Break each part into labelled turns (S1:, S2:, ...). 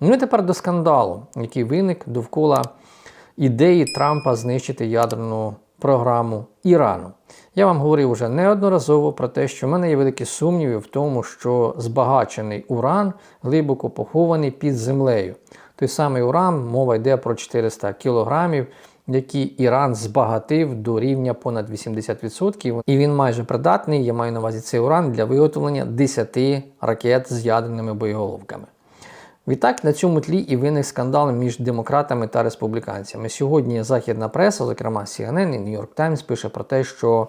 S1: Ну і тепер до скандалу, який виник довкола ідеї Трампа знищити ядерну програму Ірану. Я вам говорив уже неодноразово про те, що в мене є великі сумніви в тому, що збагачений уран глибоко похований під землею. Той самий уран, мова йде про 400 кілограмів, які Іран збагатив до рівня понад 80%, і він майже придатний, я маю на увазі цей уран для виготовлення 10 ракет з ядерними боєголовками. Відтак на цьому тлі і виник скандал між демократами та республіканцями. Сьогодні західна преса, зокрема CNN і New York Times, пише про те, що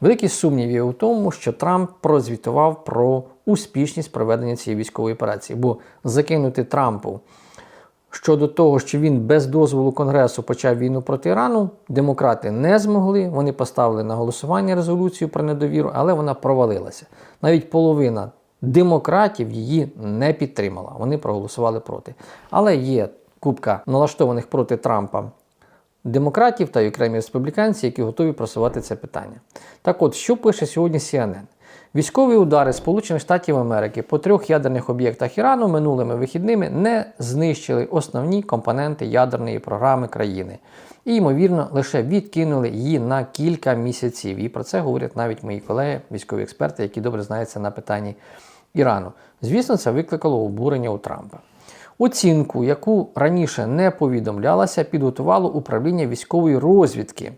S1: великі сумніви у тому, що Трамп прозвітував про успішність проведення цієї військової операції, бо закинути Трампу щодо того, що він без дозволу Конгресу почав війну проти Ірану, демократи не змогли. Вони поставили на голосування резолюцію про недовіру, але вона провалилася. Навіть половина демократів її не підтримала. Вони проголосували проти. Але є купка налаштованих проти Трампа демократів та окремі республіканці, які готові просувати це питання. Так от, що пише сьогодні CNN? Військові удари Сполучених Штатів Америки по трьох ядерних об'єктах Ірану минулими вихідними не знищили основні компоненти ядерної програми країни. І, ймовірно, лише відкинули її на кілька місяців. І про це говорять навіть мої колеги, військові експерти, які добре знаються на питанні Ірану. Звісно, це викликало обурення у Трампа. Оцінку, яку раніше не повідомлялася, підготувало управління військової розвідки,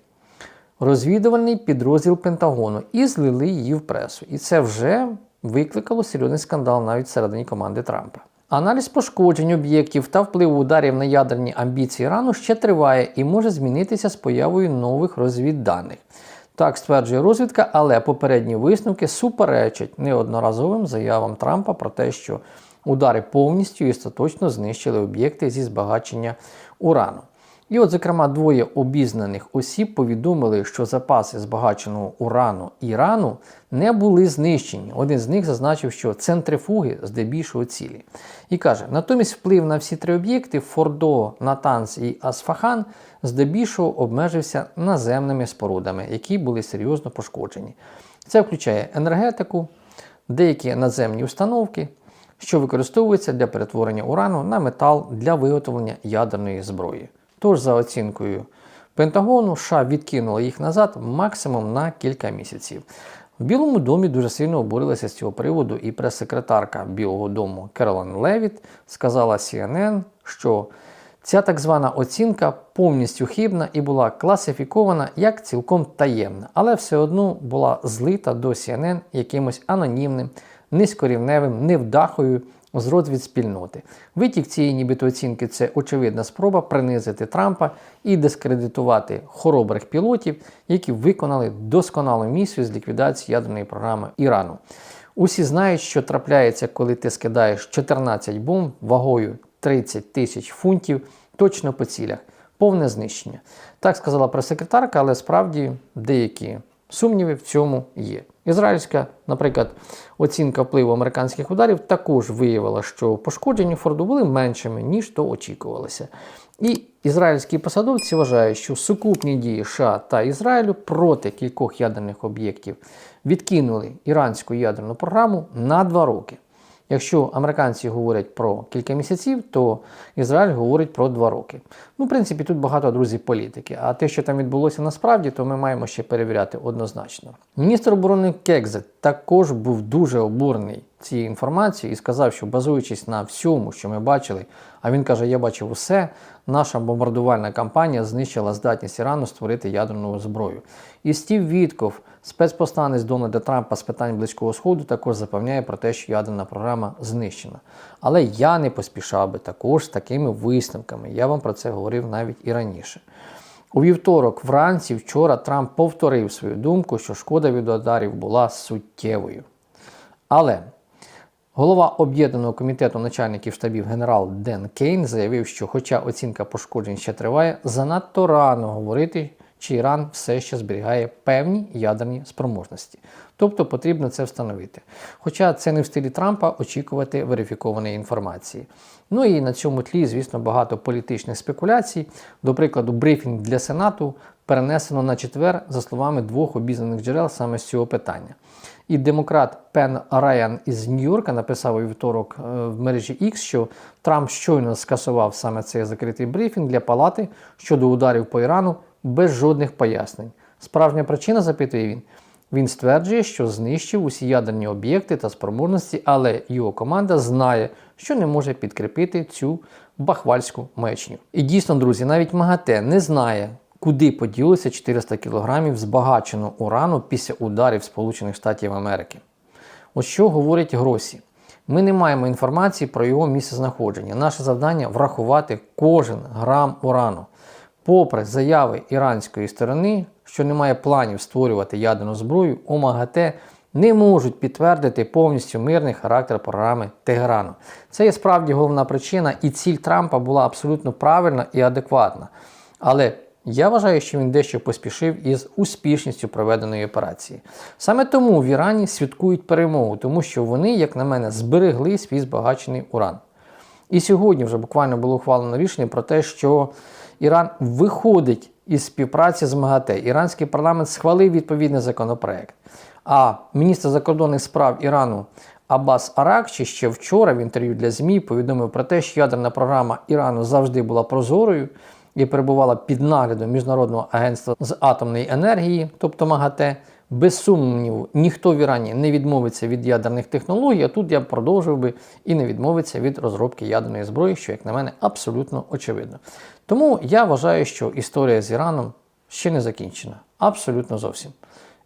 S1: розвідувальний підрозділ Пентагону, і злили її в пресу. І це вже викликало серйозний скандал навіть всередині команди Трампа. Аналіз пошкоджень об'єктів та впливу ударів на ядерні амбіції Ірану ще триває і може змінитися з появою нових розвідданих. Так стверджує розвідка, але попередні висновки суперечать неодноразовим заявам Трампа про те, що удари повністю і остаточно знищили об'єкти зі збагачення урану. І от, зокрема, двоє обізнаних осіб повідомили, що запаси збагаченого урану Ірану не були знищені. Один з них зазначив, що центрифуги здебільшого цілі. І каже: натомість вплив на всі три об'єкти Фордо, Натанс і Асфахан здебільшого обмежився наземними спорудами, які були серйозно пошкоджені. Це включає енергетику, деякі надземні установки, що використовуються для перетворення урану на метал для виготовлення ядерної зброї. Тож, за оцінкою Пентагону, США відкинули їх назад максимум на кілька місяців. В Білому домі дуже сильно обурилася з цього приводу, і прес-секретарка Білого дому Керолин Левіт сказала CNN, що ця так звана оцінка повністю хибна і була класифікована як цілком таємна, але все одно була злита до CNN якимось анонімним, низькорівневим невдахою з розвідспільноти. Витік цієї нібито оцінки це очевидна спроба принизити Трампа і дискредитувати хоробрих пілотів, які виконали досконалу місію з ліквідації ядерної програми Ірану. Усі знають, що трапляється, коли ти скидаєш 14 бомб вагою 30 тисяч фунтів точно по цілях. Повне знищення. Так сказала прес-секретарка, але справді деякі сумніви в цьому є. Ізраїльська, наприклад, оцінка впливу американських ударів також виявила, що пошкодження Форду були меншими, ніж то очікувалося. І ізраїльські посадовці вважають, що сукупні дії США та Ізраїлю проти кількох ядерних об'єктів відкинули іранську ядерну програму на два роки. Якщо американці говорять про кілька місяців, то Ізраїль говорить про два роки. Ну, в принципі, тут багато друзів політики. А те, що там відбулося насправді, то ми маємо ще перевіряти однозначно. Міністр оборони Кекзет також був дуже обурений цією інформацією і сказав, що базуючись на всьому, що ми бачили, а він каже: Я бачив усе. Наша бомбардувальна кампанія знищила здатність Ірану створити ядерну зброю. І Стів Вітков, спецпосланець Дональда Трампа з питань Близького Сходу, також запевняє про те, що ядерна програма знищена. Але я не поспішав би також з такими висновками. Я вам про це говорив навіть і раніше. У вівторок, вранці, вчора Трамп повторив свою думку, що шкода від ударів була суттєвою. Але голова об'єднаного комітету начальників штабів генерал Ден Кейн заявив, що, хоча оцінка пошкоджень ще триває, занадто рано говорити, чи Іран все ще зберігає певні ядерні спроможності. Тобто потрібно це встановити. Хоча це не в стилі Трампа очікувати верифікованої інформації. Ну і на цьому тлі, звісно, багато політичних спекуляцій. До прикладу, брифінг для Сенату перенесено на четвер, за словами двох обізнаних джерел саме з цього питання. І демократ Пен Райан із Нью-Йорка написав у вівторок е, в мережі X, що Трамп щойно скасував саме цей закритий брифінг для палати щодо ударів по Ірану без жодних пояснень. Справжня причина, запитує він. Він стверджує, що знищив усі ядерні об'єкти та спроможності, але його команда знає, що не може підкріпити цю бахвальську маячню. І дійсно, друзі, навіть МАГАТЕ не знає, куди поділося 400 кг збагаченого урану після ударів Сполучених Штатів Америки. Ось що говорить Гросі. Ми не маємо інформації про його місцезнаходження. Наше завдання врахувати кожен грам урану. Попри заяви іранської сторони, що немає планів створювати ядерну зброю, у МАГАТЕ не можуть підтвердити повністю мирний характер програми Тегерану. Це є справді головна причина, і ціль Трампа була абсолютно правильна і адекватна. Але я вважаю, що він дещо поспішив із успішністю проведеної операції. Саме тому в Ірані святкують перемогу, тому що вони, як на мене, зберегли свій збагачений уран. І сьогодні вже буквально було ухвалено рішення про те, що Іран виходить із співпраці з МАГАТЕ. Іранський парламент схвалив відповідний законопроект. А міністр закордонних справ Ірану Аббас Аракчі ще вчора в інтерв'ю для ЗМІ повідомив про те, що ядерна програма Ірану завжди була прозорою і перебувала під наглядом Міжнародного агентства з атомної енергії, тобто МАГАТЕ. Без сумніву, ніхто в Ірані не відмовиться від ядерних технологій, а тут я б продовжив би і не відмовиться від розробки ядерної зброї, що, як на мене, абсолютно очевидно. Тому я вважаю, що історія з Іраном ще не закінчена. Абсолютно зовсім.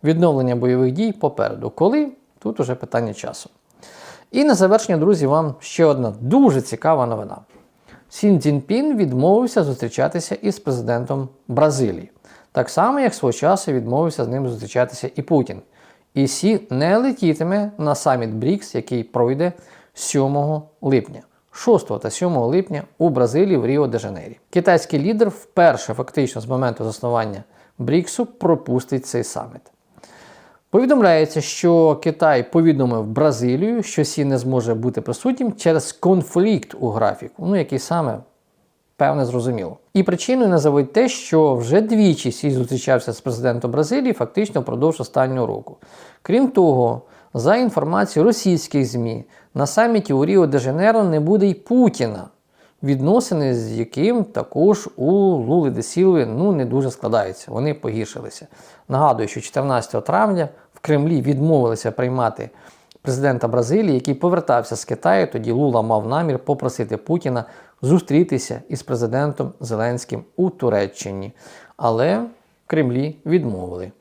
S1: Відновлення бойових дій попереду. Коли? Тут уже питання часу. І на завершення, друзі, вам ще одна дуже цікава новина. Сін Цзіньпін відмовився зустрічатися із президентом Бразилії. Так само, як свого часу відмовився з ним зустрічатися і Путін. І Сі не летітиме на саміт БРІКС, який пройде 7 липня. 6 та 7 липня у Бразилії в Ріо де Жанейрі. Китайський лідер вперше фактично з моменту заснування БРІКСу пропустить цей саміт. Повідомляється, що Китай повідомив Бразилію, що Сі не зможе бути присутнім через конфлікт у графіку, ну який саме певне зрозуміло. І причиною називають те, що вже двічі Сі зустрічався з президентом Бразилії фактично впродовж останнього року. Крім того, за інформацією російських ЗМІ, на саміті у Ріо де Жанейро не буде й Путіна, відносини з яким також у Лули де Сілви ну, не дуже складаються, вони погіршилися. Нагадую, що 14 травня в Кремлі відмовилися приймати президента Бразилії, який повертався з Китаю. Тоді Лула мав намір попросити Путіна зустрітися із президентом Зеленським у Туреччині. Але в Кремлі відмовили.